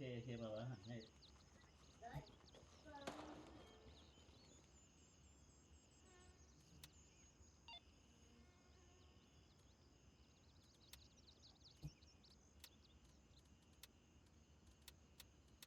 เคเคเราอาหารให้